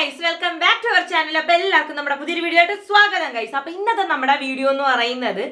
Guys welcome back to our channel അപ്പൊ എല്ലാവർക്കും നമ്മുടെ പുതിയൊരു വീഡിയോ ആയിട്ട് സ്വാഗതം ഗൈസ് അപ്പൊ ഇന്നത്തെ നമ്മുടെ വീഡിയോ എന്ന് പറയുന്നത്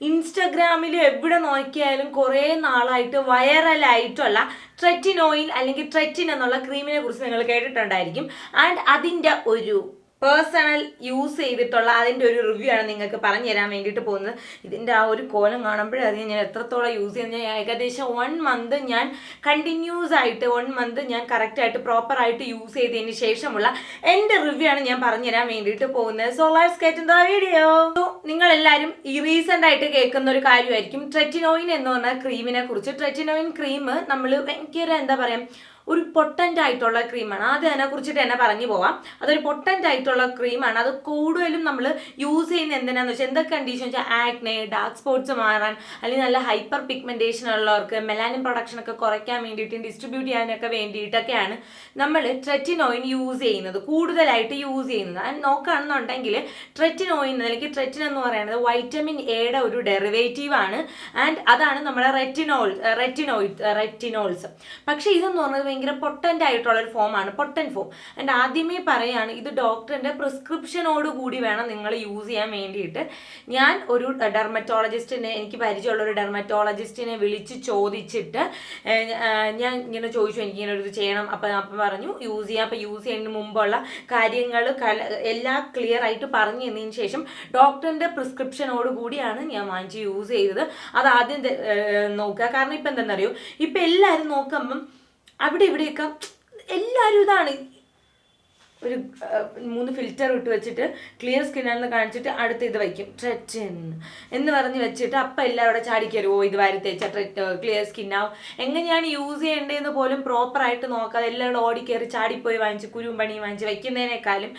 ഇൻസ്റ്റഗ്രാമിൽ എവിടെ നോക്കിയാലും കുറേ നാളായിട്ട് വൈറലായിട്ടുള്ള ട്രെറ്റിൻ ഓയിൽ അല്ലെങ്കിൽ ട്രെറ്റിൻ എന്നുള്ള ക്രീമിനെ കുറിച്ച് നിങ്ങൾ കേട്ടിട്ടുണ്ടായിരിക്കും. ആൻഡ് അതിന്റെ ഒരു പേഴ്സണൽ യൂസ് ചെയ്തിട്ടുള്ള അതിന്റെ ഒരു റിവ്യൂ ആണ് നിങ്ങൾക്ക് പറഞ്ഞു തരാൻ വേണ്ടിയിട്ട് പോകുന്നത്. ഇതിന്റെ ആ ഒരു കോലം കാണുമ്പോഴേ ഞാൻ എത്രത്തോളം യൂസ് ചെയ്യുന്നത് ഞാൻ ഏകദേശം വൺ മന്ത് ഞാൻ കണ്ടിന്യൂസ് ആയിട്ട് വൺ മന്ത് ഞാൻ കറക്റ്റായിട്ട് പ്രോപ്പറായിട്ട് യൂസ് ചെയ്തതിന് ശേഷമുള്ള എന്റെ റിവ്യൂ ആണ് ഞാൻ പറഞ്ഞു തരാൻ വേണ്ടിയിട്ട് പോകുന്നത്. So let's get the video so നിങ്ങളെല്ലാവരും ഈ റീസെന്റ് ആയിട്ട് കേൾക്കുന്ന ഒരു കാര്യമായിരിക്കും. ട്രെറ്റിനോയിൻ എന്ന് പറഞ്ഞ ക്രീമിനെ കുറിച്ച്. ട്രെറ്റിനോയിൻ ക്രീം നമ്മൾ ഭയങ്കര എന്താ പറയുക ഒരു പൊട്ടന്റ് ആയിട്ടുള്ള ക്രീമാണ് ആദ്യം അതിനെ കുറിച്ചിട്ട് തന്നെ പറഞ്ഞു പോവാം. അതൊരു പൊട്ടന്റ് ആയിട്ടുള്ള ക്രീമാണ് അത് കൂടുതലും നമ്മൾ യൂസ് ചെയ്യുന്ന എന്തിനാന്ന് വെച്ചാൽ എന്തൊക്കെ കണ്ടീഷൻ വെച്ചാൽ ആക്നെ ഡാർക്ക് സ്പോട്ട്സ് മാറാൻ അല്ലെങ്കിൽ നല്ല ഹൈപ്പർ പിഗ്മെന്റേഷൻ ഉള്ളവർക്ക് മെലാനിൻ പ്രൊഡക്ഷൻ ഒക്കെ കുറയ്ക്കാൻ വേണ്ടിയിട്ടും ഡിസ്ട്രിബ്യൂട്ട് ചെയ്യാനൊക്കെ വേണ്ടിയിട്ടൊക്കെയാണ് നമ്മൾ ട്രെറ്റിനോയിൻ യൂസ് ചെയ്യുന്നത്. കൂടുതലായിട്ട് യൂസ് ചെയ്യുന്നത്. അത് നോക്കുകയാണെന്നുണ്ടെങ്കിൽ ട്രെറ്റിനോയിൻ അല്ലെങ്കിൽ ട്രെറ്റിൻ എന്ന് പറയുന്നത് വൈറ്റമിൻ എയുടെ ഒരു ഡെറിവേറ്റീവ് ആണ്. ആൻഡ് അതാണ് നമ്മുടെ റെറ്റിനോൾ റെറ്റിനോയിഡ് റെറ്റിനോൾസ് പക്ഷേ ഇതെന്ന് പറഞ്ഞത് ഭയങ്കര പൊട്ടന്റ് ആയിട്ടുള്ള ഒരു ഫോമാണ് പൊട്ടൻ ഫോം ആൻഡ് ആദ്യമേ പറയാണ് ഇത് ഡോക്ടറിന്റെ പ്രിസ്ക്രിപ്ഷനോട് കൂടി വേണം നിങ്ങൾ യൂസ് ചെയ്യാൻ വേണ്ടിയിട്ട്. ഞാൻ ഒരു ഡെർമറ്റോളജിസ്റ്റിനെ എനിക്ക് പരിചയമുള്ള ഒരു ഡെർമറ്റോളജിസ്റ്റിനെ വിളിച്ച് ചോദിച്ചിട്ട് ഞാൻ ഇങ്ങനെ ചോദിച്ചു എനിക്ക് ഇങ്ങനെ ഒരു ഇത് ചെയ്യണം. അപ്പം അപ്പം പറഞ്ഞു യൂസ് ചെയ്യാം. അപ്പം യൂസ് ചെയ്യുന്നതിന് മുമ്പുള്ള കാര്യങ്ങൾ എല്ലാം ക്ലിയർ ആയിട്ട് പറഞ്ഞു തന്നതിന് ശേഷം ഡോക്ടറിന്റെ പ്രിസ്ക്രിപ്ഷനോട് കൂടിയാണ് ഞാൻ വാങ്ങിച്ച് യൂസ് ചെയ്തത്. അത് ആദ്യം നോക്കുക. കാരണം ഇപ്പം എന്താണെന്നറിയോ ഇപ്പം എല്ലാവരും നോക്കുമ്പം അവിടെ ഇവിടെയൊക്കെ എല്ലാവരും ഇതാണ്. ഒരു മൂന്ന് ഫിൽറ്റർ ഇട്ട് വെച്ചിട്ട് ക്ലിയർ സ്കിന്നാണെന്ന് കാണിച്ചിട്ട് അടുത്ത് ഇത് വയ്ക്കും ട്രെറ്റൻ എന്ന് പറഞ്ഞ് വെച്ചിട്ട് അപ്പം എല്ലാവരും അവിടെ ചാടിക്കരുവോ ഇത് വാരി തേച്ച ട്രെറ്റ് ക്ലിയർ സ്കിന്നാവും എങ്ങനെയാണ് യൂസ് ചെയ്യേണ്ടതെന്ന് പോലും പ്രോപ്പറായിട്ട് നോക്കാതെ എല്ലാവരും ഓടിക്കയറി ചാടിപ്പോയി വാങ്ങിച്ച് കുരുമ്പണി വാങ്ങിച്ച് വയ്ക്കുന്നതിനേക്കാളും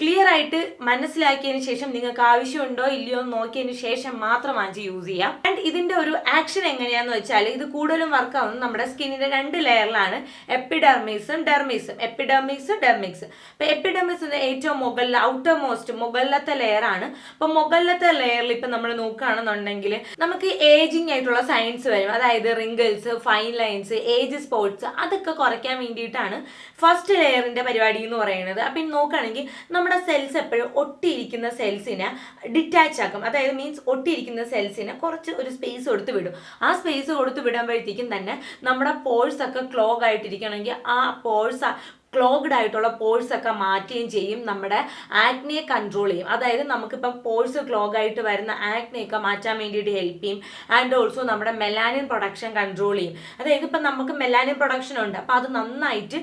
ക്ലിയർ ആയിട്ട് മനസ്സിലാക്കിയതിന് ശേഷം നിങ്ങൾക്ക് ആവശ്യമുണ്ടോ ഇല്ലയോ എന്ന് നോക്കിയതിന് ശേഷം മാത്രം വാങ്ങിച്ച് യൂസ് ചെയ്യാം. ആൻഡ് ഇതിന്റെ ഒരു ആക്ഷൻ എങ്ങനെയാന്ന് വെച്ചാൽ ഇത് കൂടുതലും വർക്ക് ആവുന്നത് നമ്മുടെ സ്കിന്നിന്റെ രണ്ട് ലെയറിലാണ് എപ്പിഡെർമിസും ഡെർമിസും എപ്പിഡെർമിസ് ഡെർമിക്സ് അപ്പൊ എപ്പിഡെർമിസിന്റെ ഏറ്റവും മുകളിൽ ഔട്ടർ മോസ്റ്റ് മുകളിലത്തെ ലെയർ ആണ്. അപ്പൊ മുകളിലത്തെ ലെയറിൽ ഇപ്പൊ നമ്മൾ നോക്കുകയാണെന്നുണ്ടെങ്കിൽ നമുക്ക് ഏജിങ് ആയിട്ടുള്ള സയൻസ് വരും. അതായത് wrinkles fine lines age spots അതൊക്കെ കുറയ്ക്കാൻ വേണ്ടിയിട്ടാണ് ഫസ്റ്റ് ലെയറിന്റെ പരിപാടി എന്ന് പറയുന്നത്. അപ്പം നോക്കുകയാണെങ്കിൽ നമ്മുടെ സെൽസ് എപ്പോഴും ഒട്ടിയിരിക്കുന്ന സെൽസിനെ ഡിറ്റാച്ച് ആക്കും. അതായത് മീൻസ് ഒട്ടിയിരിക്കുന്ന സെൽസിനെ കുറച്ച് ഒരു സ്പേസ് കൊടുത്ത് വിടും. ആ സ്പേസ് കൊടുത്ത് വിടുമ്പോഴത്തേക്കും തന്നെ നമ്മുടെ പോഴ്സ് ഒക്കെ ക്ലോഗ് ആയിട്ടിരിക്കണമെങ്കിൽ ആ പോഴ്സ് ക്ലോഗ്ഡ് ആയിട്ടുള്ള പോഴ്സ് ഒക്കെ മാറ്റുകയും ചെയ്യും. നമ്മുടെ ആക്നെയെ കൺട്രോൾ ചെയ്യും. അതായത് നമുക്കിപ്പം പോഴ്സ് ക്ലോഗ് ആയിട്ട് വരുന്ന ആക്നെയൊക്കെ മാറ്റാൻ വേണ്ടിയിട്ട് ഹെൽപ്പ് ചെയ്യും. ആൻഡ് ഓൾസോ നമ്മുടെ മെലാനിൻ പ്രൊഡക്ഷൻ കൺട്രോൾ ചെയ്യും. അതായത് ഇപ്പം നമുക്ക് മെലാനിൻ പ്രൊഡക്ഷൻ ഉണ്ട്. അപ്പോൾ അത് നന്നായിട്ട്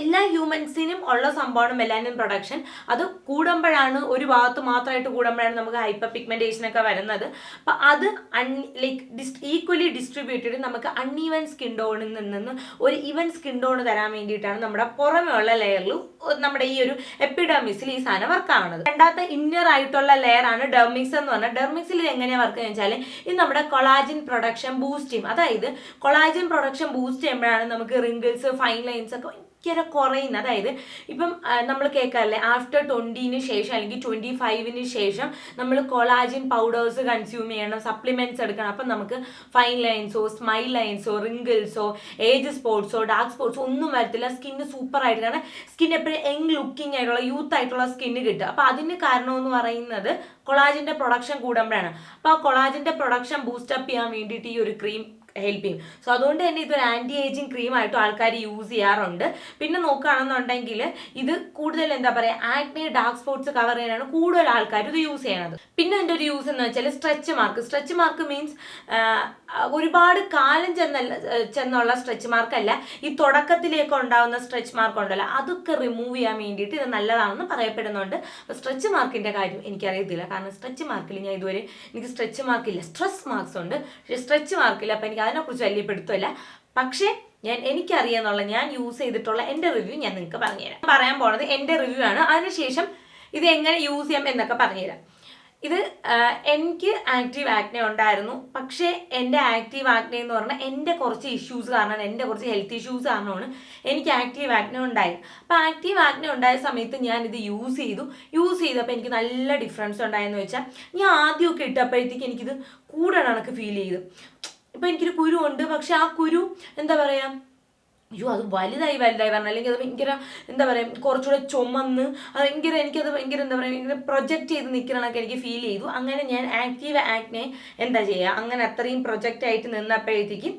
എല്ലാ ഹ്യൂമൻസിനും ഉള്ള സംഭവമാണ് മെലാനിൻ പ്രൊഡക്ഷൻ അത് കൂടുമ്പോഴാണ് ഒരു ഭാഗത്ത് മാത്രമായിട്ട് കൂടുമ്പോഴാണ് നമുക്ക് ഹൈപ്പർ പിഗ്മെന്റേഷൻ ഒക്കെ വരുന്നത്. അപ്പം അത് un like dis equally distributed നമുക്ക് അൺഈവൻ സ്കിൻ ടോണിൽ നിന്ന് ഒരു ഈവൻ സ്കിൻ ടോൺ തരാൻ വേണ്ടിയിട്ടാണ് നമ്മുടെ പുറമെ ഉള്ള ലെയറിലും നമ്മുടെ ഈ ഒരു എപ്പിഡെർമിസിൽ ഈ സാധനം വർക്ക് ആവുന്നത് രണ്ടാമത്തെ ഇന്നർ ആയിട്ടുള്ള ലെയർ ആണ് ഡെർമിക്സ് എന്ന് പറഞ്ഞാൽ ഡെർമിക്സിൽ എങ്ങനെയാണ് വർക്ക് എന്ന് വെച്ചാൽ ഇത് നമ്മുടെ കൊളാജിൻ പ്രൊഡക്ഷൻ ബൂസ്റ്റ് ചെയ്യും. അതായത് കൊളാജിൻ പ്രൊഡക്ഷൻ ബൂസ്റ്റ് ചെയ്യുമ്പോഴാണ് നമുക്ക് റിങ്കിൾസ് ഫൈൻ ലൈൻസ് ഒക്കെ ഭയങ്കര കുറയുന്ന അതായത് ഇപ്പം നമ്മൾ കേൾക്കാറില്ലേ ആഫ്റ്റർ ട്വന്റീന് ശേഷം അല്ലെങ്കിൽ ട്വന്റി ഫൈവിന് ശേഷം നമ്മൾ കൊളാജിൻ പൗഡേഴ്സ് കൺസ്യൂം ചെയ്യണം സപ്ലിമെന്റ്സ് എടുക്കണം. അപ്പം നമുക്ക് ഫൈൻ ലൈൻസോ സ്മൈൽ ലൈൻസോ റിങ്കിൾസോ ഏജ് സ്പോർട്സോ ഡാർക്ക് സ്പോർട്സോ ഒന്നും വരത്തില്ല. സ്കിന്ന് സൂപ്പർ ആയിട്ട് കാരണം സ്കിൻ എപ്പോഴും യങ് ലുക്കിംഗ് ആയിട്ടുള്ള യൂത്ത് ആയിട്ടുള്ള സ്കിന്ന് കിട്ടുക. അപ്പോൾ അതിന് കാരണമെന്ന് പറയുന്നത് കൊളാജിന്റെ പ്രൊഡക്ഷൻ കൂടുമ്പോഴാണ്. അപ്പോൾ ആ കൊളാജിന്റെ പ്രൊഡക്ഷൻ ബൂസ്റ്റപ്പ് ചെയ്യാൻ വേണ്ടിയിട്ട് ഈ ഒരു ക്രീം ഹെൽപ്പ് ചെയ്യും സോ അതുകൊണ്ട് തന്നെ ഇതൊരു ആന്റി ഏജിങ് ക്രീമായിട്ടും ആൾക്കാർ യൂസ് ചെയ്യാറുണ്ട്. പിന്നെ നോക്കുകയാണെന്നുണ്ടെങ്കിൽ ഇത് കൂടുതൽ എന്താ പറയുക ആക്നെ ഡാർക്ക് സ്പോട്ട്സ് കവർ ചെയ്യാനാണ് കൂടുതൽ ആൾക്കാർ ഇത് യൂസ് ചെയ്യണത്. പിന്നെ എന്റെ ഒരു യൂസ് എന്ന് വെച്ചാൽ stretch mark stretch mark means ഒരുപാട് കാലം ചെന്നല്ല ചെന്നുള്ള സ്ട്രെച്ച് മാർക്കല്ല ഈ തുടക്കത്തിലേക്ക് ഉണ്ടാകുന്ന സ്ട്രെച്ച് മാർക്ക് ഉണ്ടല്ലോ അതൊക്കെ റിമൂവ് ചെയ്യാൻ വേണ്ടിയിട്ട് ഇത് നല്ലതാണെന്ന് പറയപ്പെടുന്നുണ്ട്. അപ്പോൾ സ്ട്രെച്ച് മാർക്കിന്റെ കാര്യം എനിക്കറിയത്തില്ല. കാരണം സ്ട്രെച്ച് മാർക്കിൽ ഞാൻ ഇതുവരെ എനിക്ക് സ്ട്രെച്ച് മാർക്കില്ല സ്ട്രെസ് മാർക്സ് ഉണ്ട്. പക്ഷേ സ്ട്രെച്ച് മാർക്കില്ല അപ്പോൾ എനിക്ക് അതിനെക്കുറിച്ച് വലിയ പിടുത്തമില്ല. പക്ഷേ ഞാൻ എനിക്കറിയാന്നുള്ള ഞാൻ യൂസ് ചെയ്തിട്ടുള്ള എന്റെ റിവ്യൂ ഞാൻ നിങ്ങൾക്ക് പറഞ്ഞുതരാം. പറയാൻ പോണത് എന്റെ റിവ്യൂ ആണ്. അതിനുശേഷം ഇത് എങ്ങനെ യൂസ് ചെയ്യാം എന്നൊക്കെ പറഞ്ഞുതരാം. ഇത് എനിക്ക് ആക്റ്റീവ് ആക്നെ ഉണ്ടായിരുന്നു. പക്ഷേ എന്റെ ആക്റ്റീവ് ആക്നെ എന്ന് പറഞ്ഞാൽ എന്റെ കുറച്ച് ഇഷ്യൂസ് കാരണം എന്റെ കുറച്ച് ഹെൽത്ത് ഇഷ്യൂസ് കാരണമാണ് എനിക്ക് ആക്റ്റീവ് ആക്നെ ഉണ്ടായത്. അപ്പോൾ ആക്റ്റീവ് ആക്നെ ഉണ്ടായ സമയത്ത് ഞാൻ ഇത് യൂസ് ചെയ്തു. യൂസ് ചെയ്തപ്പോൾ എനിക്ക് നല്ല ഡിഫറൻസ് ഉണ്ടായെന്ന് വെച്ചാൽ ഞാൻ ആദ്യമൊക്കെ ഇട്ടപ്പോഴത്തേക്ക് എനിക്കിത് കൂടെ കണക്ക് ഫീൽ ചെയ്തു. ഇപ്പം എനിക്കൊരു കുരു ഉണ്ട് പക്ഷെ ആ കുരു എന്താ പറയുക അയ്യോ അത് വലുതായി വലുതായി പറഞ്ഞു അല്ലെങ്കിൽ അത് ഭയങ്കര എന്താ പറയുക കുറച്ചുകൂടെ ചുമന്ന് അത് ഭയങ്കര എനിക്കത് ഭയങ്കര എന്താ പറയുക ഇങ്ങനെ പ്രൊജക്റ്റ് ചെയ്ത് നിൽക്കണമെന്നൊക്കെ എനിക്ക് ഫീൽ ചെയ്തു. അങ്ങനെ ഞാൻ ആക്റ്റീവ് ആക്നെ എന്താ ചെയ്യുക അങ്ങനെ അത്രയും പ്രൊജക്റ്റ് ആയിട്ട് നിന്നപ്പോഴത്തേക്കും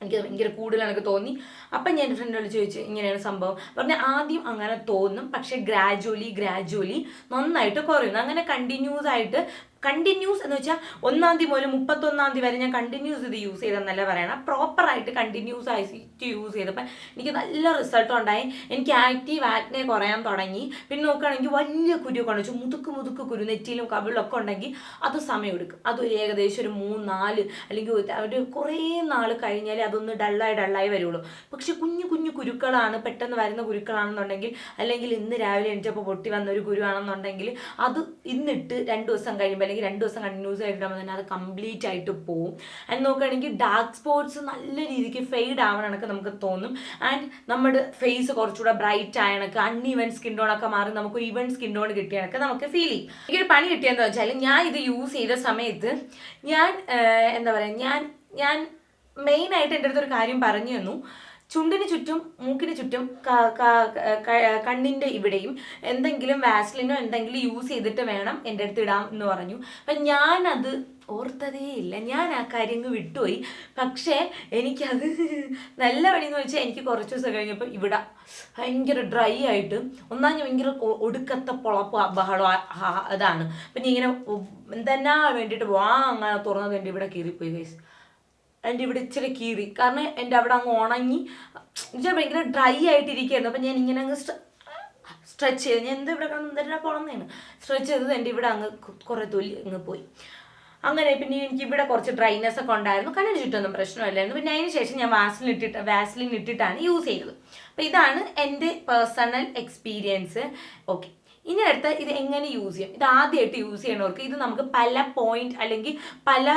എനിക്കത് ഭയങ്കര കൂടുതലെന്നൊക്കെ തോന്നി. അപ്പം ഞാൻ എന്റെ ഫ്രണ്ടിനോട് ചോദിച്ചു ഇങ്ങനെയാണ് സംഭവം? പറഞ്ഞാൽ ആദ്യം അങ്ങനെ തോന്നും പക്ഷേ ഗ്രാജുവലി ഗ്രാജുവലി നന്നായിട്ട് കുറയുന്നു. അങ്ങനെ കണ്ടിന്യൂസ് ആയിട്ട് കണ്ടിന്യൂസ് എന്ന് വെച്ചാൽ ഒന്നാം തീയതി മുതൽ മുപ്പത്തൊന്നാം തീയതി വരെ ഞാൻ കണ്ടിന്യൂസ് ഇത് യൂസ് ചെയ്തെന്നല്ല പറയണം? പ്രോപ്പറായിട്ട് കണ്ടിന്യൂസ് ആയിട്ട് യൂസ് ചെയ്തപ്പോൾ എനിക്ക് നല്ല റിസൾട്ട് ഉണ്ടായി. എനിക്ക് ആക്റ്റീവ് ആക്നെ കുറയാൻ തുടങ്ങി. പിന്നെ നോക്കുകയാണെങ്കിൽ വലിയ കുരുവൊക്കെ ഉണ്ട് മുതുക്ക് മുതുക്ക് കുരു നെറ്റിയിലും കവിളിലൊക്കെ ഉണ്ടെങ്കിൽ അത് സമയം എടുക്കും. അതൊരു ഏകദേശം ഒരു മൂന്ന് നാല് അല്ലെങ്കിൽ ഒരു- കുറേ നാൾ കഴിഞ്ഞാലേ അതൊന്ന് ഡള്ളായി ഡള്ളായി വരുള്ളൂ. പക്ഷെ കുഞ്ഞു കുഞ്ഞു കുരുക്കളാണ് പെട്ടെന്ന് വരുന്ന കുരുക്കളാണെന്നുണ്ടെങ്കിൽ അല്ലെങ്കിൽ ഇന്ന് രാവിലെ എണീറ്റപ്പോൾ പൊട്ടി വന്ന ഒരു കുരുവാണെന്നുണ്ടെങ്കിൽ അത് ഇന്നിട്ട് രണ്ട് ദിവസം കഴിയുമ്പോൾ അല്ലെങ്കിൽ രണ്ട് ദിവസം കണ്ടിന്യൂസ് ആയിട്ട് തന്നെ അത് കംപ്ലീറ്റ് ആയിട്ട് പോവും. ആൻഡ് നോക്കുകയാണെങ്കിൽ ഡാർക്ക് സ്പോട്സ് നല്ല രീതിക്ക് ഫെയ്ഡ് ആവണക്ക് നമുക്ക് തോന്നും. ആൻഡ് നമ്മുടെ ഫേസ് കുറച്ചുകൂടെ ബ്രൈറ്റ് ആയണക്ക് അൺ ഇവൻ സ്കിൻ ടോൺ ഒക്കെ മാറി നമുക്ക് ഈവൻ സ്കിൻ ടോൺ കിട്ടിയണക്ക് നമുക്ക് ഫീൽ ചെയ്യും. എനിക്കൊരു പണി കിട്ടിയെന്ന് വെച്ചാൽ ഞാൻ ഇത് യൂസ് ചെയ്ത സമയത്ത് ഞാൻ എന്താ പറയുക ഞാൻ ഞാൻ മെയിനായിട്ട് എന്റെ അടുത്തൊരു കാര്യം പറഞ്ഞു തന്നു. ചുണ്ടിന് ചുറ്റും മൂക്കിന് ചുറ്റും കണ്ണിന്റെ ഇവിടെയും എന്തെങ്കിലും വാസ്ലിനോ എന്തെങ്കിലും യൂസ് ചെയ്തിട്ട് വേണം എന്റെ അടുത്ത് ഇടാം എന്ന് പറഞ്ഞു. അപ്പം ഞാനത് ഓർത്തതേ ഇല്ല. ഞാൻ ആ കാര്യങ്ങൾ വിട്ടുപോയി. പക്ഷേ എനിക്കത് നല്ല പണിയെന്ന് വെച്ചാൽ എനിക്ക് കുറച്ച് ദിവസം കഴിഞ്ഞപ്പോൾ ഇവിടെ ഭയങ്കര ഡ്രൈ ആയിട്ട് ഒന്നാം ഭയങ്കര ഒടുക്കത്ത പൊളപ്പ് ബഹളം അതാണ്. അപ്പം ഇങ്ങനെ എന്തെന്നാ വേണ്ടിയിട്ട് വാ അങ്ങനെ തുറന്നത് വേണ്ടി ഇവിടെ കീറിപ്പോയി ഗൈസ് എന്റെ ഇവിടെ ഇച്ചിരി കീറി. കാരണം എന്റെ അവിടെ അങ്ങ് ഉണങ്ങി ഭയങ്കര ഡ്രൈ ആയിട്ടിരിക്കുകയായിരുന്നു. അപ്പം ഞാൻ ഇങ്ങനെ അങ്ങ് സ്ട്രെച്ച് ചെയ്ത്. ഞാൻ എന്താ ഇവിടെ കിടന്ന് എന്തെല്ലാം പോകണമെന്നാണ് സ്ട്രെച്ച് ചെയ്തത് എന്റെ ഇവിടെ അങ്ങ് കുറേ തൊലി അങ്ങ് പോയി. അങ്ങനെ പിന്നെ എനിക്ക് ഇവിടെ കുറച്ച് ഡ്രൈനെസ് ഒക്കെ ഉണ്ടായിരുന്നു. കണ്ണിന് ചുറ്റൊന്നും പ്രശ്നമില്ലായിരുന്നു. പിന്നെ അതിന് ശേഷം ഞാൻ വാസ്ലിൻ ഇട്ടിട്ട് വാസിലിൻ ഇട്ടിട്ടാണ് യൂസ് ചെയ്തത്. അപ്പോൾ ഇതാണ് എന്റെ പേഴ്സണൽ എക്സ്പീരിയൻസ് ഓക്കെ ഇനി അടുത്ത ഇത് എങ്ങനെ യൂസ് ചെയ്യാം? ഇത് ആദ്യമായിട്ട് യൂസ് ചെയ്യണവർക്ക് ഇത് നമുക്ക് പല പോയിന്റ് അല്ലെങ്കിൽ പല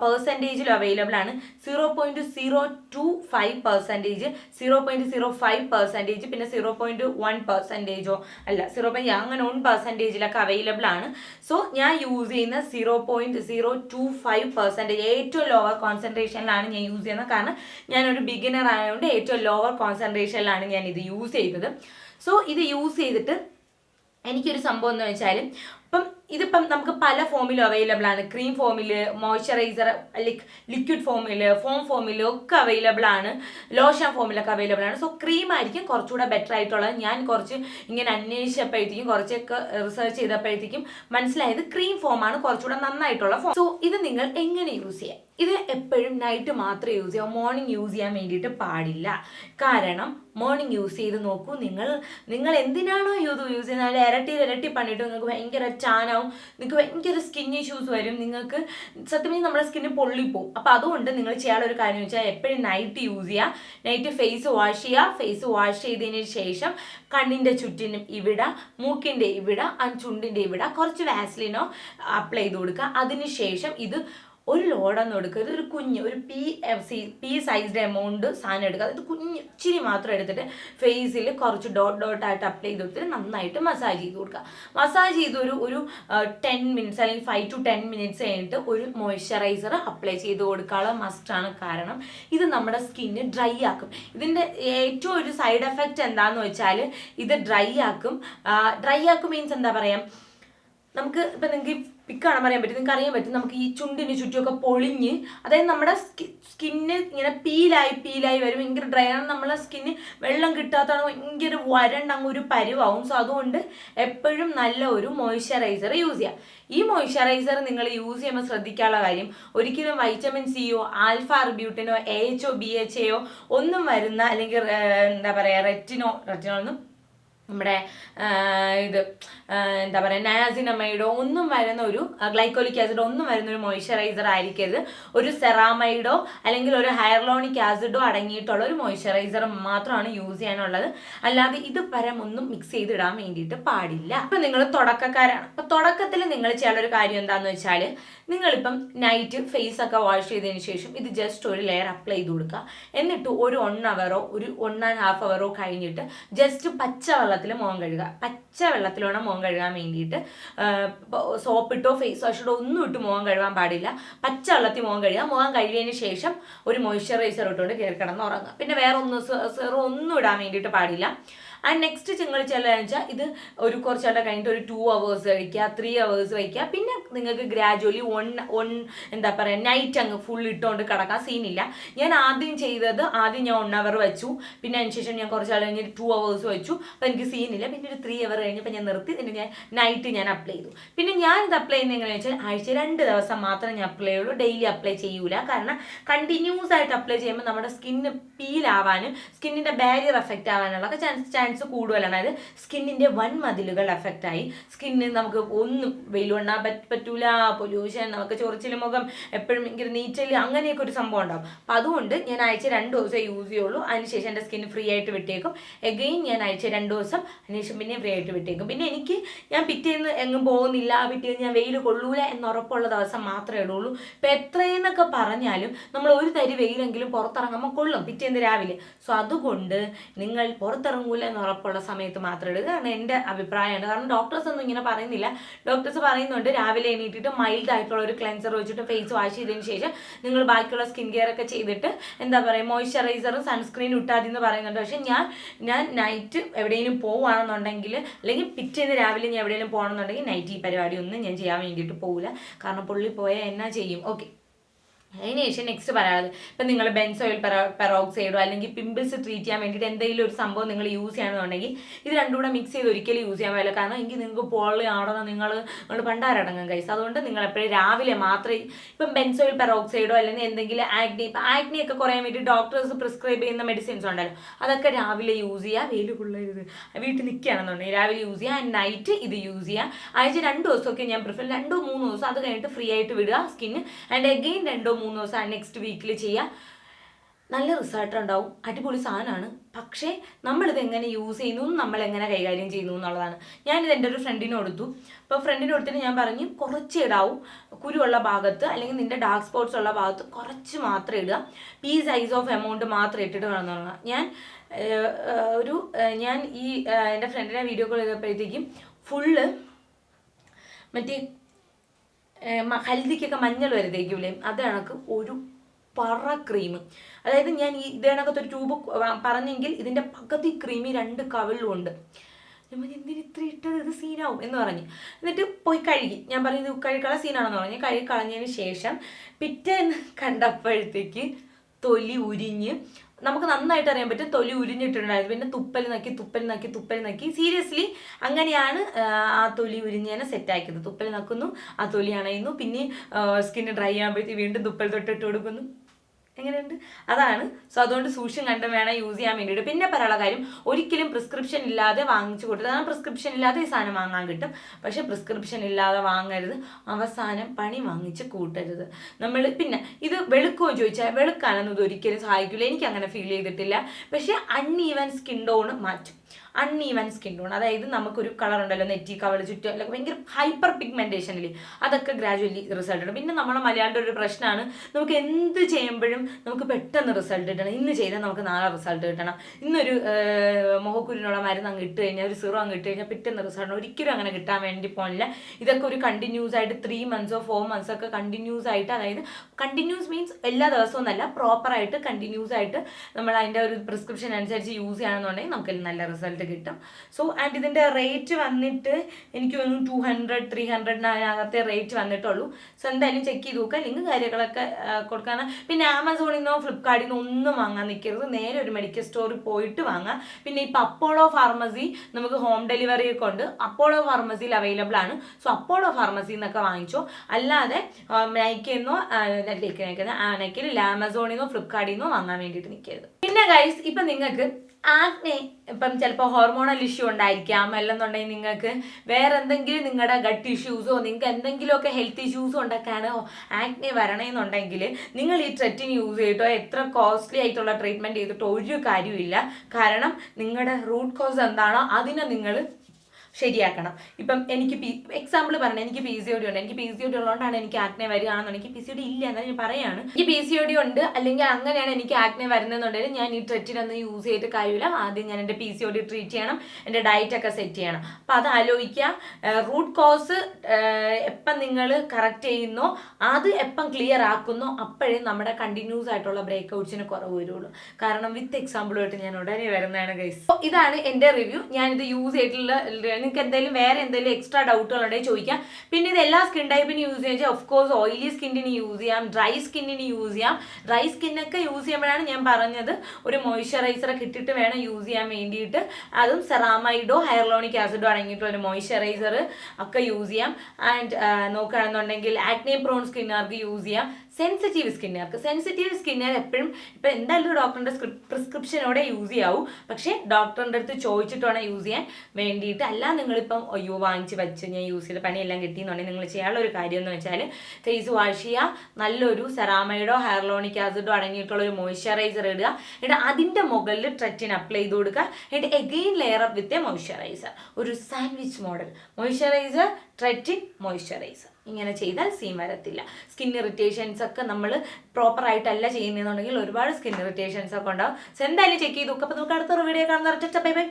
പെർസെന്റേജിലും അവൈലബിൾ ആണ്. Zero point zero two five percentage zero point zero five percentage പിന്നെ സീറോ പോയിന്റ് വൺ പെർസെന്റേജോ അല്ല സീറോ പോയിന്റ് അങ്ങനെ വൺ പെർസെന്റേജിലൊക്കെ അവൈലബിൾ ആണ്. സോ ഞാൻ യൂസ് ചെയ്യുന്ന zero point zero two five percentage ഏറ്റവും ലോവർ കോൺസെൻട്രേഷനിലാണ് ഞാൻ യൂസ് ചെയ്യുന്നത്. കാരണം ഞാനൊരു ബിഗിനർ ആയതുകൊണ്ട് ഏറ്റവും ലോവർ കോൺസെൻട്രേഷനിലാണ് ഞാൻ ഇത് യൂസ് ചെയ്തത്. സോ ഇത് യൂസ് ചെയ്തിട്ട് എനിക്കൊരു സംഭവം എന്ന് വെച്ചാൽ ഇപ്പം ഇതിപ്പം നമുക്ക് പല ഫോമിലും അവൈലബിൾ ആണ്. ക്രീം ഫോമിൽ മോയ്സ്ചറൈസർ ലിക്വിഡ് ഫോമിൽ ഫോം ഫോമിൽ ഒക്കെ അവൈലബിൾ ആണ്. ലോഷൻ ഫോമിലൊക്കെ അവൈലബിൾ ആണ്. സോ ക്രീം ആയിരിക്കും കുറച്ചുകൂടെ ബെറ്റർ ആയിട്ടുള്ളത്. ഞാൻ കുറച്ച് ഇങ്ങനെ അന്വേഷിച്ചപ്പോഴത്തേക്കും കുറച്ചൊക്കെ റിസർച്ച് ചെയ്തപ്പോഴത്തേക്കും മനസ്സിലായത് ക്രീം ഫോമാണ് കുറച്ചുകൂടെ നന്നായിട്ടുള്ള ഫോം സോ ഇത് നിങ്ങൾ എങ്ങനെ യൂസ് ചെയ്യാം? ഇത് എപ്പോഴും നൈറ്റ് മാത്രമേ യൂസ് ചെയ്യാം മോർണിംഗ് യൂസ് ചെയ്യാൻ വേണ്ടിയിട്ട് പാടില്ല. കാരണം മോർണിംഗ് യൂസ് ചെയ്ത് നോക്കൂ. നിങ്ങൾ നിങ്ങൾ എന്തിനാണോ യൂസ് ചെയ്യുന്നത്? ഇരട്ടി ഇരട്ടി പണിയിട്ട് നിങ്ങൾക്ക് ഭയങ്കര ചാനാവും നിങ്ങൾക്ക് ഭയങ്കര സ്കിൻ ഇഷ്യൂസ് വരും. നിങ്ങൾക്ക് സത്യം നമ്മുടെ സ്കിന്ന് പൊള്ളിപ്പോവും. അപ്പോൾ അതുകൊണ്ട് നിങ്ങൾ ചെയ്യാനുള്ള ഒരു കാര്യം വെച്ചാൽ എപ്പോഴും നൈറ്റ് യൂസ് ചെയ്യുക നൈറ്റ് ഫേസ് വാഷ് ചെയ്യുക ഫേസ് വാഷ് ചെയ്തതിന് ശേഷം കണ്ണിന്റെ ചുറ്റിനും ഇവിടെ മൂക്കിന്റെ ഇവിടെ ആ ചുണ്ടിന്റെ ഇവിടെ കുറച്ച് വാസ്ലിനോ അപ്ലൈ ചെയ്ത് കൊടുക്കുക. അതിന് ശേഷം ഇത് ഒരു ലോഡൊന്നും എടുക്കരുത്. ഒരു കുഞ്ഞ് ഒരു P C P sized amount സാധനം എടുക്കുക. അതായത് കുഞ്ഞ് ഇച്ചിരി മാത്രം എടുത്തിട്ട് ഫേസിൽ കുറച്ച് ഡോട്ട് ഡോട്ടായിട്ട് അപ്ലൈ ചെയ്ത് കൊടുത്തിട്ട് നന്നായിട്ട് മസാജ് ചെയ്ത് കൊടുക്കുക. മസാജ് ചെയ്ത് ഒരു ഒരു ടെൻ മിനിറ്റ്സ് അല്ലെങ്കിൽ ഫൈവ് ടു ടെൻ മിനിറ്റ്സ് കഴിഞ്ഞിട്ട് ഒരു മോയ്സ്ചറൈസർ അപ്ലൈ ചെയ്ത് കൊടുക്കാനുള്ള മസ്റ്റാണ് കാരണം ഇത് നമ്മുടെ സ്കിന്ന് ഡ്രൈ ആക്കും. ഇതിന്റെ ഏറ്റവും ഒരു സൈഡ് എഫക്റ്റ് എന്താണെന്ന് വെച്ചാൽ ഇത് ഡ്രൈ ആക്കും. ഡ്രൈ ആക്കും മീൻസ് എന്താ പറയുക നമുക്ക് ഇപ്പം നിങ്ങൾക്ക് പിക്ക് കാണാൻ പറയാൻ പറ്റും നിങ്ങൾക്ക് അറിയാൻ പറ്റും. നമുക്ക് ഈ ചുണ്ടിന് ചുറ്റുമൊക്കെ പൊളിഞ്ഞ് അതായത് നമ്മുടെ സ്കിന്ന് ഇങ്ങനെ പീലായി പീലായി വരും. ഭയങ്കര ഡ്രൈ ആണ്. നമ്മളെ സ്കിന്ന് വെള്ളം കിട്ടാത്തതാണ് ഭയങ്കര വരണ്ട അങ്ങ് ഒരു പരുവാവും. സോ അതുകൊണ്ട് എപ്പോഴും നല്ല ഒരു മോയ്സ്ചറൈസർ യൂസ് ചെയ്യാം. ഈ മോയ്സ്ചറൈസർ നിങ്ങൾ യൂസ് ചെയ്യുമ്പോൾ ശ്രദ്ധിക്കാനുള്ള കാര്യം ഒരിക്കലും വൈറ്റമിൻ സിയോ alpha ബ്യൂട്ടിനോ A H A B H എയോ ഒന്നും വരുന്ന അല്ലെങ്കിൽ എന്താ പറയുക റെറ്റിനോ റെറ്റിനോ ഒന്നും നമ്മുടെ ഇത് എന്താ പറയുക നയാസിനമൈഡോ ഒന്നും വരുന്ന ഒരു ഗ്ലൈക്കോലിക് ആസിഡോ ഒന്നും വരുന്ന ഒരു മോയ്സ്ചറൈസർ ആയിരിക്കരുത്. ഒരു സെറാമൈഡോ അല്ലെങ്കിൽ ഒരു ഹയർലോണിക് ആസിഡോ അടങ്ങിയിട്ടുള്ള ഒരു മോയ്സ്ചറൈസർ മാത്രമാണ് യൂസ് ചെയ്യാനുള്ളത്. അല്ലാതെ ഇത് പരം ഒന്നും മിക്സ് ചെയ്തിടാൻ വേണ്ടിയിട്ട് പാടില്ല. അപ്പം നിങ്ങൾ തുടക്കക്കാരാണ്. അപ്പം തുടക്കത്തിൽ നിങ്ങൾ ചെയ്യാനുള്ള ഒരു കാര്യം എന്താണെന്ന് വെച്ചാൽ നിങ്ങളിപ്പം നൈറ്റ് ഫേസ് ഒക്കെ വാഷ് ചെയ്തതിന് ശേഷം ഇത് ജസ്റ്റ് ഒരു ലെയർ അപ്ലൈ ചെയ്ത് കൊടുക്കുക. എന്നിട്ട് ഒരു വൺ അവറോ ഒരു വൺ ആൻഡ് ഹാഫ് അവറോ കഴിഞ്ഞിട്ട് ജസ്റ്റ് പച്ച വെള്ളത്തിൽ മുഖം കഴുകുക പച്ച വെള്ളത്തിൽ വേണം മുഖം കഴുകാൻ വേണ്ടിയിട്ട് സോപ്പിട്ടോ ഫേസ് വാഷിട്ടോ ഒന്നും ഇട്ട് മുഖം കഴുകാൻ പാടില്ല. പച്ച വെള്ളത്തിൽ മുഖം കഴുകുക മുഖം കഴുകിയതിന് ശേഷം ഒരു മോയ്സ്ചറൈസർ ഇട്ടുകൊണ്ട് കയറി കിടന്ന് ഉറങ്ങുക. പിന്നെ വേറെ ഒന്നും സെറോ ഒന്നും ഇടാൻ വേണ്ടിയിട്ട് പാടില്ല. ആൻഡ് നെക്സ്റ്റ് നിങ്ങൾ വെച്ചാൽ ഇത് ഒരു കുറച്ചാട്ടം കഴിഞ്ഞിട്ട് ഒരു ടു അവേഴ്സ് കഴിക്കുക ത്രീ അവേഴ്സ് വയ്ക്കുക. പിന്നെ നിങ്ങൾക്ക് ഗ്രാജുവലി വൺ വൺ എന്താ പറയുക നൈറ്റ് അങ്ങ് ഫുൾ ഇട്ടുകൊണ്ട് കിടക്കാൻ സീനില്ല ഞാൻ ആദ്യം ചെയ്തത് ആദ്യം ഞാൻ വൺ അവർ വെച്ചു. പിന്നെ അതിനുശേഷം ഞാൻ കുറച്ച് കഴിഞ്ഞിട്ട് കഴിഞ്ഞ് ടു അവേഴ്സ് വെച്ചു. അപ്പോൾ എനിക്ക് സീനില്ല പിന്നെ ഒരു ത്രീ അവർ കഴിഞ്ഞപ്പോൾ ഞാൻ നിർത്തി. എന്നിട്ട് ഞാൻ നൈറ്റ് ഞാൻ അപ്ലൈ ചെയ്തു. പിന്നെ ഞാൻ ഇത് അപ്ലൈ ചെയ്യുന്നത് എങ്ങനെയാണെന്ന് വെച്ചാൽ ആഴ്ച രണ്ട് ദിവസം മാത്രമേ ഞാൻ അപ്ലൈ ചെയ്യുള്ളൂ. ഡെയിലി അപ്ലൈ ചെയ്യൂല. കാരണം കണ്ടിന്യൂസ് ആയിട്ട് അപ്ലൈ ചെയ്യുമ്പോൾ നമ്മുടെ സ്കിന്ന് പീൽ ആവാനും സ്കിന്നിന്റെ ബാരിയർ എഫക്റ്റ് ആവാനുള്ള ചാൻസ് ചാൻസ് കൂടുതലാണ്. അതായത് സ്കിന്നിന്റെ വൻ മതിലുകൾ എഫക്റ്റ് ആയി. സ്കിന്നിന് നമുക്ക് ഒന്നും വെയിൽ കൊണ്ടാൻ പറ്റ പറ്റൂല പൊല്യൂഷൻ നമുക്ക് ചൊറിച്ചിൽ മുഖം എപ്പോഴും ഇങ്ങനെ നീറ്റൽ അങ്ങനെയൊക്കെ ഒരു സംഭവം ഉണ്ടാവും. അപ്പം അതുകൊണ്ട് ഞാൻ ആഴ്ച രണ്ട് ദിവസം യൂസ് ചെയ്യുള്ളൂ. അതിനുശേഷം എന്റെ സ്കിൻ ഫ്രീ ആയിട്ട് വിട്ടേക്കും. എഗെയിൻ ഞാൻ ആഴ്ച രണ്ട് ദിവസം അതിനുശേഷം പിന്നെ ഫ്രീ ആയിട്ട് വിട്ടേക്കും. പിന്നെ എനിക്ക് ഞാൻ പിറ്റേന്ന് എങ്ങും പോകുന്നില്ല. പിറ്റേന്ന് ഞാൻ വെയിൽ കൊള്ളൂല എന്ന് ഉറപ്പുള്ള ദിവസം മാത്രമേ ഇടുള്ളൂ. ഇപ്പം എത്രയെന്നൊക്കെ പറഞ്ഞാലും നമ്മൾ ഒരു തരി വെയിലെങ്കിലും പുറത്തിറങ്ങുമ്പോൾ കൊള്ളും പിറ്റേന്ന് രാവിലെ. സോ അതുകൊണ്ട് നിങ്ങൾ പുറത്തിറങ്ങൂല എന്ന് ഉറപ്പുള്ള സമയത്ത് മാത്രം ഇടുക കാരണം എന്റെ അഭിപ്രായമാണ്. കാരണം ഡോക്ടേഴ്സ് ഒന്നും ഇങ്ങനെ പറയുന്നില്ല. ഡോക്ടേഴ്സ് പറയുന്നുണ്ട് രാവിലെ എണീറ്റിട്ട് മൈൽഡ് ആയിട്ടുള്ള ഒരു ക്ലെൻസർ വെച്ചിട്ട് ഫേസ് വാഷ് ചെയ്തതിന് ശേഷം നിങ്ങൾ ബാക്കിയുള്ള സ്കിൻ കെയർ ഒക്കെ ചെയ്തിട്ട് എന്താ പറയുക മോയ്സ്ചറൈസറും സൺസ്ക്രീനും ഇട്ടാതി എന്ന് പറയുന്നുണ്ട്. പക്ഷേ ഞാൻ ഞാൻ നൈറ്റ് എവിടെയെങ്കിലും പോവുകയാണെന്നുണ്ടെങ്കിൽ അല്ലെങ്കിൽ പിറ്റേന്ന് രാവിലെ ഞാൻ എവിടെയെങ്കിലും പോകണമെന്നുണ്ടെങ്കിൽ നൈറ്റ് ഈ പരിപാടി ഒന്നും ഞാൻ ചെയ്യാൻ വേണ്ടിയിട്ട് പോകില്ല കാരണം പുള്ളി പോയാൽ എന്നാ ചെയ്യും? ഓക്കെ അതിന് ശേഷം നെക്സ്റ്റ് പറയാനുള്ളത് ഇപ്പം നിങ്ങൾ ബെൻസ് ബെൻസോയിൽ പെറോക്സൈഡോ അല്ലെങ്കിൽ പിമ്പിൾസ് ട്രീറ്റ് ചെയ്യാൻ വേണ്ടിയിട്ട് എന്തെങ്കിലും ഒരു സംഭവം നിങ്ങൾ യൂസ് ചെയ്യണമെന്നുണ്ടെങ്കിൽ ഇത് രണ്ടും കൂടെ മിക്സ് ചെയ്ത് ഒരിക്കലും യൂസ് ചെയ്യാൻ പറ്റില്ല കാരണം എങ്കിൽ നിങ്ങൾക്ക് പൊള്ളി ആടുന്ന നിങ്ങൾ നിങ്ങൾ പണ്ടാരടങ്ങും കൈസ് അതുകൊണ്ട് നിങ്ങൾ എപ്പോഴും രാവിലെ മാത്രമേ ഇപ്പം ബെൻസ് ഓയിൽ പെറോക്സൈഡോ അല്ലെങ്കിൽ എന്തെങ്കിലും ആക്നി ഇപ്പം ആക്നി ഒക്കെ കുറയാൻ വേണ്ടി ഡോക്ടേഴ്സ് പ്രിസ്ക്രൈബ് ചെയ്യുന്ന മെഡിസിൻസ് ഉണ്ടല്ലോ. അതൊക്കെ രാവിലെ യൂസ് ചെയ്യുക വെയിൽ കൊള്ളരുത്. വീട്ടിൽ നിൽക്കുകയാണെന്നുണ്ടെങ്കിൽ രാവിലെ യൂസ് ചെയ്യുക ആൻഡ് നൈറ്റ് ഇത് യൂസ് ചെയ്യുക ആഴ്ച രണ്ട് ദിവസമൊക്കെ ഞാൻ പ്രിഫർ രണ്ടോ മൂന്നോ ദിവസം അത് കഴിഞ്ഞിട്ട് ഫ്രീ ആയിട്ട് വിടുക സ്കിന്ന് ആൻഡ് അഗെയിൻ രണ്ടോ മൂന്ന് ദിവസം നെക്സ്റ്റ് വീക്കിൽ ചെയ്യുക നല്ല റിസൾട്ട് ഉണ്ടാവും. അടിപൊളി സാധനമാണ്. പക്ഷേ നമ്മളിത് എങ്ങനെ യൂസ് ചെയ്യുന്നു? നമ്മൾ എങ്ങനെ കൈകാര്യം ചെയ്യുന്നു എന്നുള്ളതാണ്. ഞാനിത് എന്റെ ഒരു ഫ്രണ്ടിന് കൊടുത്തു. അപ്പോൾ ഫ്രണ്ടിന് കൊടുത്തിട്ട് ഞാൻ പറഞ്ഞു കുറച്ച് ഇടാവും. കുരുവുള്ള ഭാഗത്ത് അല്ലെങ്കിൽ നിന്റെ ഡാർക്ക് സ്പോട്ട്സ് ഉള്ള ഭാഗത്ത് കുറച്ച് മാത്രം ഇടുക. പി സൈസ് ഓഫ് എമൗണ്ട് മാത്രം ഇട്ടിട്ട് വേണം തുടങ്ങുക ഞാൻ ഒരു ഞാൻ ഈ എന്റെ ഫ്രണ്ടിനെ വീഡിയോ കോൾ ചെയ്തപ്പോഴത്തേക്കും ഫുള്ള് മറ്റേ ഹൽദിക്കൊക്കെ മഞ്ഞൾ വരെ തേക്കൂലേ? അത് കണക്ക് ഒരു പറ ക്രീം അതായത് ഞാൻ ഈ ഒരു ട്യൂബ് പറഞ്ഞെങ്കിൽ ഇതിന്റെ പകുതി ക്രീമി രണ്ട് കവിളും ഉണ്ട്. ഞാൻ എന്തിന് ഇത്ര ഇട്ടത്? ഇത് സീനാവും എന്ന് പറഞ്ഞ്. എന്നിട്ട് പോയി കഴുകി. ഞാൻ പറഞ്ഞു ഇത് കഴുകള സീനാണെന്ന് പറഞ്ഞു. കഴുകി കളഞ്ഞതിന് ശേഷം പിറ്റേന്ന് കണ്ടപ്പോഴത്തേക്ക് തൊലി ഉരിഞ്ഞ് നമുക്ക് നന്നായിട്ട് അറിയാൻ പറ്റും. തൊലി ഉരിഞ്ഞിട്ടുണ്ടായിരുന്നു. പിന്നെ തുപ്പൽ നക്കി തുപ്പൽ നക്കി തുപ്പൽ നക്കി. സീരിയസ്ലി അങ്ങനെയാണ് ആ, തൊലി ഉരിഞ്ഞതിനെ സെറ്റാക്കിയത് തുപ്പൽ നക്കുന്നു ആ തൊലി അണയുന്നു. പിന്നെ സ്കിന്ന് ഡ്രൈ ആകുമ്പോഴത്തേക്ക് വീണ്ടും തുപ്പൽ തൊട്ടിട്ട് കൊടുക്കുന്നു. എങ്ങനെയുണ്ട്? അതാണ്. സോ അതുകൊണ്ട് സൂക്ഷ്യം കണ്ടും വേണം യൂസ് ചെയ്യാൻ വേണ്ടിയിട്ട്. പിന്നെ പറയാനുള്ള കാര്യം ഒരിക്കലും പ്രിസ്ക്രിപ്ഷൻ ഇല്ലാതെ വാങ്ങിച്ചു കൊടുത്തത് കാരണം പ്രിസ്ക്രിപ്ഷൻ ഇല്ലാതെ ഈ സാധനം വാങ്ങാൻ കിട്ടും. പക്ഷെ പ്രിസ്ക്രിപ്ഷൻ ഇല്ലാതെ വാങ്ങരുത്. അവസാനം പണി വാങ്ങിച്ച് കൂട്ടരുത്. നമ്മൾ പിന്നെ ഇത് വെളുക്കോ ചോദിച്ചാൽ വെളുക്കാനൊന്നും ഇത് ഒരിക്കലും സഹായിക്കില്ല എനിക്ക് അങ്ങനെ ഫീൽ ചെയ്തിട്ടില്ല. പക്ഷെ അൺഈവൻ സ്കിൻ ടോൺ മാറ്റും. അൺഈവൻ സ്കിൻ ടോൺ അതായത് നമുക്കൊരു കളർ ഉണ്ടല്ലോ നെറ്റി കവൾ ചുറ്റും അല്ലെങ്കിൽ ഭയങ്കര ഹൈപ്പർ പിഗ്മെന്റേഷനിൽ അതൊക്കെ ഗ്രാജുവലി റിസൾട്ട് ഇടും. പിന്നെ നമ്മളെ മലയാളിയുടെ ഒരു പ്രശ്നമാണ് നമുക്ക് എന്ത് ചെയ്യുമ്പോഴും നമുക്ക് പെട്ടെന്ന് റിസൾട്ട് കിട്ടണം. ഇന്ന് ചെയ്താൽ നമുക്ക് നാളെ റിസൾട്ട് കിട്ടണം. ഇന്നൊരു മുഖക്കുരുന്നുള്ള മരുന്ന് അങ്ങ് ഇട്ട് കഴിഞ്ഞാൽ ഒരു സിറോ അങ്ങ് ഇട്ട് കഴിഞ്ഞാൽ പെട്ടെന്ന് റിസൾട്ട് ഒരിക്കലും അങ്ങനെ കിട്ടാൻ വേണ്ടി പോകില്ല ഇതൊക്കെ ഒരു കണ്ടിന്യൂസ് ആയിട്ട് ത്രീ മന്ത്സോ ഫോർ മന്ത്സോ ഒക്കെ കണ്ടിന്യൂസ് ആയിട്ട് അതായത് കണ്ടിന്യൂസ് മീൻസ് എല്ലാ ദിവസവും എന്നല്ല പ്രോപ്പറായിട്ട് കണ്ടിന്യൂസ് ആയിട്ട് നമ്മൾ അതിന്റെ ഒരു പ്രിസ്ക്രിപ്ഷൻ അനുസരിച്ച് യൂസ് ചെയ്യുകയാണെന്നുണ്ടെങ്കിൽ നമുക്ക് നല്ല റിസൾട്ട് കിട്ടും. സോ ആൻഡ് ഇതിന്റെ റേറ്റ് വന്നിട്ട് എനിക്ക് തോന്നുന്നു ടു ഹൺഡ്രഡ് ത്രീ ഹൺഡ്രഡിനകത്തെ റേറ്റ് വന്നിട്ടുള്ളൂ. സോ എന്തായാലും ചെക്ക് ചെയ്ത് നോക്കുക. ലിങ്ക് കാര്യങ്ങളൊക്കെ കൊടുക്കാൻ പിന്നെ ആമസോണിൽ നിന്നോ ഫ്ലിപ്കാർട്ടിൽ നിന്നോ ഒന്നും വാങ്ങാൻ നിൽക്കരുത് നേരെ ഒരു മെഡിക്കൽ സ്റ്റോറിൽ പോയിട്ട് വാങ്ങാം. പിന്നെ ഇപ്പം അപ്പോളോ ഫാർമസി നമുക്ക് ഹോം ഡെലിവറി ഒക്കെ ഉണ്ട്. അപ്പോളോ ഫാർമസിയിൽ അവൈലബിൾ ആണ്. സോ അപ്പോളോ ഫാർമസിയിൽ നിന്നൊക്കെ വാങ്ങിച്ചോ. അല്ലാതെ നൈക്കിൽ നൈക്കിൽ ആമസോണിൽ നിന്നോ ഫ്ലിപ്കാർട്ടിൽ നിന്നോ വാങ്ങാൻ വേണ്ടിയിട്ട് നിൽക്കരുത് പിന്നെ ഗൈസ് ഇപ്പം നിങ്ങൾക്ക് ആഗ്നെ ഇപ്പം ചിലപ്പോൾ ഹോർമോണൽ ഇഷ്യൂ ഉണ്ടായിരിക്കാം. അല്ലെന്നുണ്ടെങ്കിൽ നിങ്ങൾക്ക് വേറെ എന്തെങ്കിലും നിങ്ങളുടെ ഗട്ട് ഇഷ്യൂസോ നിങ്ങൾക്ക് എന്തെങ്കിലുമൊക്കെ ഹെൽത്ത് ഇഷ്യൂസോ ഉണ്ടാക്കാണ് ആഗ്നെ വരണമെന്നുണ്ടെങ്കിൽ നിങ്ങൾ ഈ ട്രെറ്റിൻ യൂസ് ചെയ്തിട്ടോ എത്ര കോസ്റ്റ്ലി ആയിട്ടുള്ള ട്രീറ്റ്മെന്റ് ചെയ്തിട്ടോ ഒരു കാര്യമില്ല കാരണം നിങ്ങളുടെ റൂട്ട് കോസ് എന്താണോ അതിനെ നിങ്ങൾ ശരിയാക്കണം. ഇപ്പം എനിക്ക് പി എക്സാമ്പിൾ പറഞ്ഞു എനിക്ക് പി സി ഒ ഡി ഉണ്ട്. എനിക്ക് പി സി ഒ ഡി ഉള്ളതുകൊണ്ടാണ് എനിക്ക് ആക്നെ വരികയാണെന്നുണ്ടെങ്കിൽ പി സി ഒ ഡി ഇല്ല എന്നാൽ ഞാൻ പറയാണ്. എനിക്ക് പി സി ഒ ഡി ഉണ്ട്. അല്ലെങ്കിൽ അങ്ങനെയാണ് എനിക്ക് ആക്നെ വരുന്നതെന്നുണ്ടെങ്കിൽ ഞാൻ ഈ ട്രെറ്റിനൊന്നും യൂസ് ചെയ്തിട്ട് കാര്യമില്ല. ആദ്യം ഞാൻ എന്റെ P C O D treat ചെയ്യണം. എന്റെ ഡയറ്റ് ഒക്കെ സെറ്റ് ചെയ്യണം. അപ്പോൾ അത് ആലോചിക്കുക. റൂട്ട് കോസ് എപ്പം നിങ്ങൾ കറക്റ്റ് ചെയ്യുന്നോ അത് എപ്പം ക്ലിയർ ആക്കുന്നോ അപ്പോഴേ നമ്മുടെ കണ്ടിന്യൂസ് ആയിട്ടുള്ള ബ്രേക്ക്ഔട്ട്സിന് കുറവ് വരുള്ളൂ. കാരണം വിത്ത് എക്സാമ്പിളുമായിട്ട് ഞാൻ ഉടനെ വരുന്നതാണ് ഗൈസ് ഇതാണ് എന്റെ റിവ്യൂ ഞാനിത് യൂസ് ചെയ്തിട്ടുള്ള നിങ്ങൾക്ക് എന്തെങ്കിലും വേറെ എന്തെങ്കിലും എക്സ്ട്രാ ഡൗട്ടുകൾ ഉണ്ടെങ്കിൽ ചോദിക്കാം. പിന്നെ ഇത് എല്ലാ സ്കിൻ ടൈപ്പിന് യൂസ് ചെയ്യാൻ ഓഫ് കോഴ്സ് ഓയിലി സ്കിന്നിന് യൂസ് ചെയ്യാം. ഡ്രൈ സ്കിന്നിന് യൂസ് ചെയ്യാം. ഡ്രൈ സ്കിന്നൊക്കെ യൂസ് ചെയ്യുമ്പോഴാണ് ഞാൻ പറഞ്ഞത് ഒരു മോയ്സ്ചറൈസർ ഒക്കെ ഇട്ടിട്ട് വേണം യൂസ് ചെയ്യാൻ വേണ്ടിയിട്ട്. അതും സെറാമൈഡോ ഹയർലോണിക് ആസിഡോ അടങ്ങിയിട്ടുള്ള ഒരു മോയ്സ്ചറൈസർ ഒക്കെ യൂസ് ചെയ്യാം. ആൻഡ് നോക്കുകയാണെന്നുണ്ടെങ്കിൽ ആക്നെ പ്രോൺ സ്കിന്നുകാർക്ക് യൂസ് ചെയ്യാം. സെൻസിറ്റീവ് സ്കിന്നുകാർക്ക് സെൻസിറ്റീവ് സ്കിന്നുകാർ എപ്പോഴും ഇപ്പം എന്തായാലും ഡോക്ടറിന്റെ പ്രിസ്ക്രിപ്ഷനോടെ യൂസ് ചെയ്യാവൂ. പക്ഷേ ഡോക്ടറിന്റെ അടുത്ത് ചോദിച്ചിട്ട് വേണം യൂസ് ചെയ്യാൻ വേണ്ടിയിട്ട്. അല്ല നിങ്ങളിപ്പം അയ്യോ വാങ്ങിച്ച് വെച്ച് ഞാൻ യൂസ് ചെയ്ത പണിയെല്ലാം കിട്ടിയെന്നുണ്ടെങ്കിൽ നിങ്ങൾ ചെയ്യാനുള്ള ഒരു കാര്യം എന്ന് വെച്ചാൽ ഫേസ് വാഷ് ചെയ്യുക നല്ലൊരു സെറാമൈഡോ ഹെയർലോണിക് ആസിഡോ അടങ്ങിയിട്ടുള്ള ഒരു മോയ്സ്ചറൈസർ ഇടുക. എന്നിട്ട് അതിന്റെ മുകളിൽ ട്രെറ്റിന് അപ്ലൈ ചെയ്ത് കൊടുക്കുക. എന്നിട്ട് again layer up with a moisturiser ഒരു sandwich model moisturiser tretin moisturiser ഇങ്ങനെ ചെയ്താൽ സീൻ വരത്തില്ല. സ്കിൻ ഇറിറ്റേഷൻസ് ഒക്കെ നമ്മൾ പ്രോപ്പർ ആയിട്ടല്ല ചെയ്യുന്നതെന്നുണ്ടെങ്കിൽ ഒരുപാട് സ്കിൻ ഇറിറ്റേഷൻസ് ഒക്കെ ഉണ്ടാവും. So എന്തായാലും ചെക്ക് ചെയ്ത് നോക്കുക അപ്പോൾ നമുക്ക് അടുത്തൊരു വീഡിയോ കാണുന്ന ബൈ ബൈ.